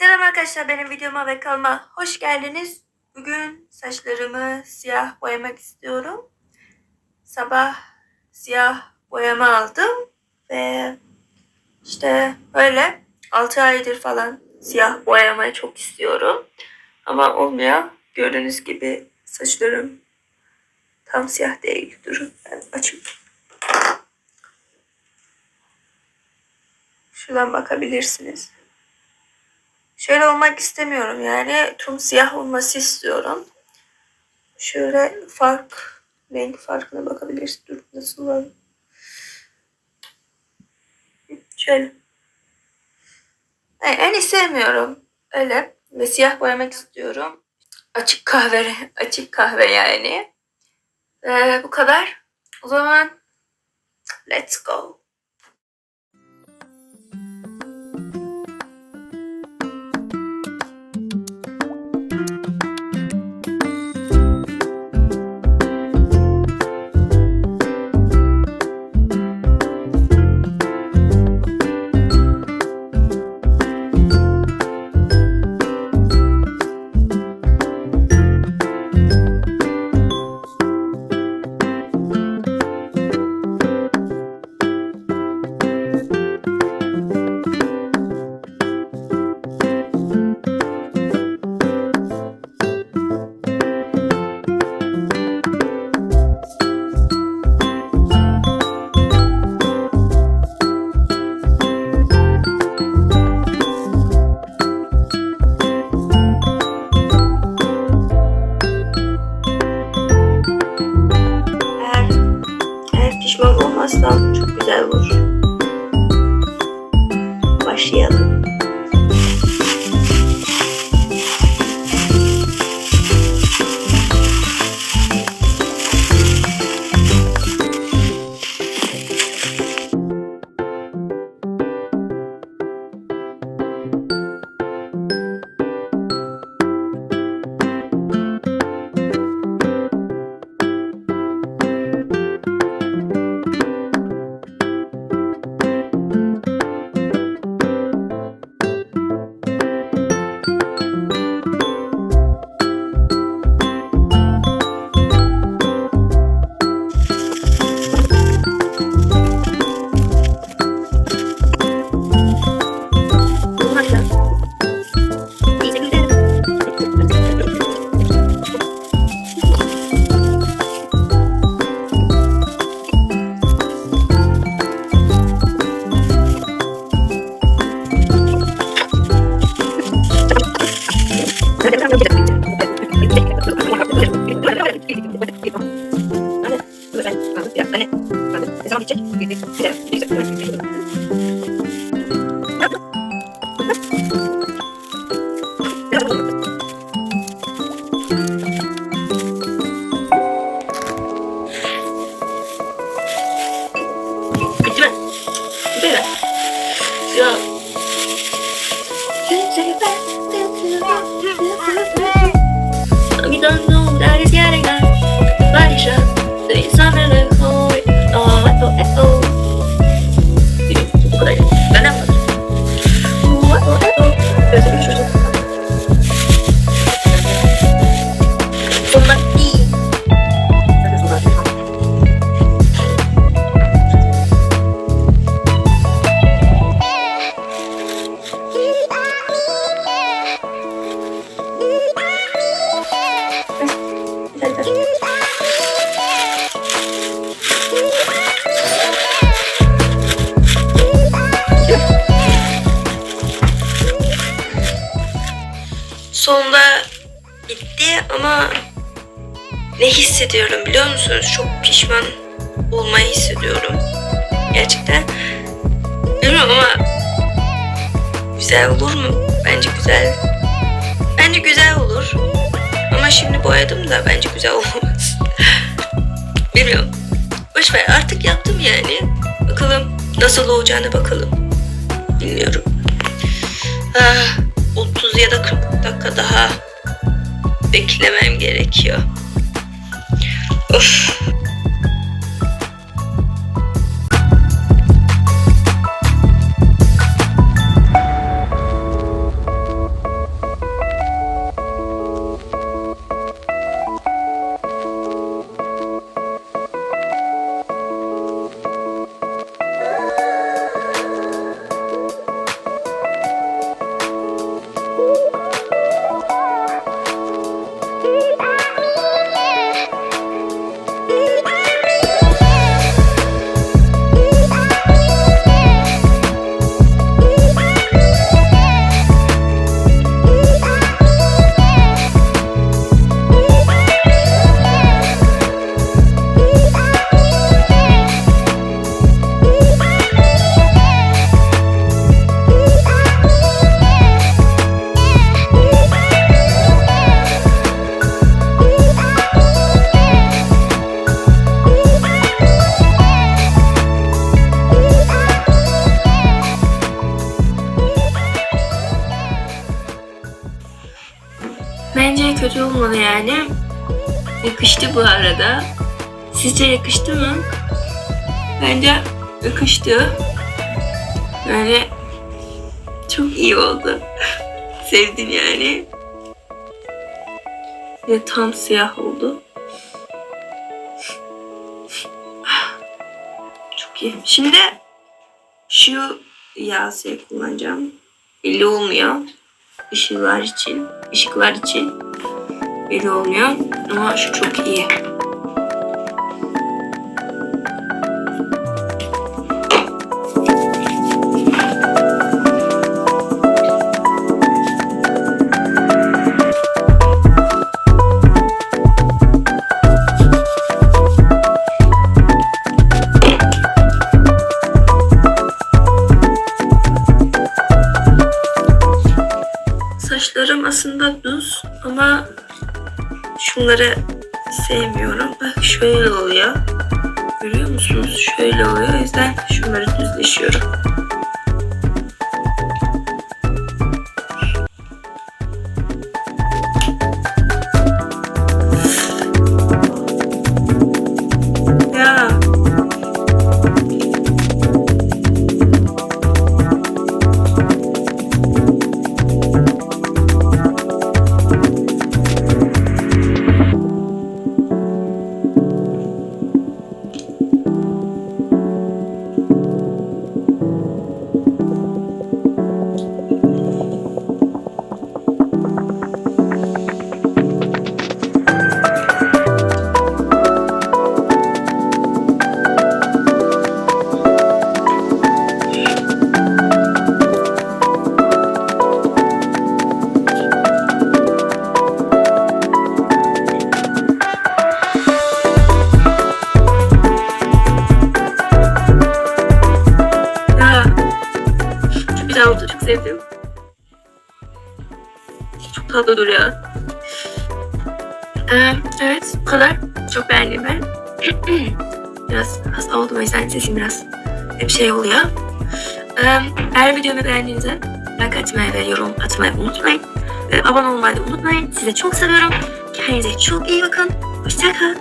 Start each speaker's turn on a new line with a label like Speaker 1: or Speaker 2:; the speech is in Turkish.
Speaker 1: Selam arkadaşlar benim videoma ve kanalıma hoş geldiniz. Bugün saçlarımı siyah boyamak istiyorum. Sabah siyah boyama aldım ve işte böyle 6 aydır falan siyah boyamayı çok istiyorum. Ama olmuyor. Gördüğünüz gibi saçlarım tam siyah değil. Durun ben açayım. Şuradan bakabilirsiniz. Şöyle olmak istemiyorum yani. Tüm siyah olması istiyorum. Şöyle fark, renk farkına bakabilirsiniz. Dur nasıl var? Şöyle. Yani, en sevmiyorum. Öyle. Ve siyah boyamak istiyorum. Açık kahve, açık kahve yani. Ee, bu kadar. O zaman let's go. Pişman olmazsam çok güzel olur. Başlayalım. I don't know that it's getting there. Body shot, it's under the cold. Sonunda bitti ama ne hissediyorum biliyor musunuz? Çok pişman olmayı hissediyorum. Gerçekten. Bilmiyorum ama güzel olur mu? Bence güzel. Bence güzel olur. Ama şimdi boyadım da bence güzel olmaz. Bilmiyorum. Boş ver artık yaptım yani. Bakalım nasıl olacağını bakalım. Bilmiyorum. Ah, 30 ya da 40 dakika daha beklemem gerekiyor. Of. Kötü olmadı yani. Yakıştı bu arada. Sizce yakıştı mı? Bence yakıştı. Yani çok iyi oldu. Sevdim yani. Ve tam siyah oldu. Çok iyi. Şimdi şu yağ kullanacağım. Belli olmuyor. Işıklar için, ışıklar için belli olmuyor. Ama şu çok iyi. Saçlarım aslında düz ama şunları sevmiyorum. Bak şöyle oluyor. Görüyor musunuz? Şöyle oluyor. O yüzden şunları düzleşiyorum. Sevdim. Çok tatlı duruyor. Ee, evet bu kadar. Çok beğendim ben. biraz hasta oldum o yüzden sesim biraz bir şey oluyor. Ee, eğer videomu beğendiğinizde like atmayı ve yorum atmayı unutmayın. Ve abone olmayı da unutmayın. Sizi çok seviyorum. Kendinize çok iyi bakın. Hoşçakalın.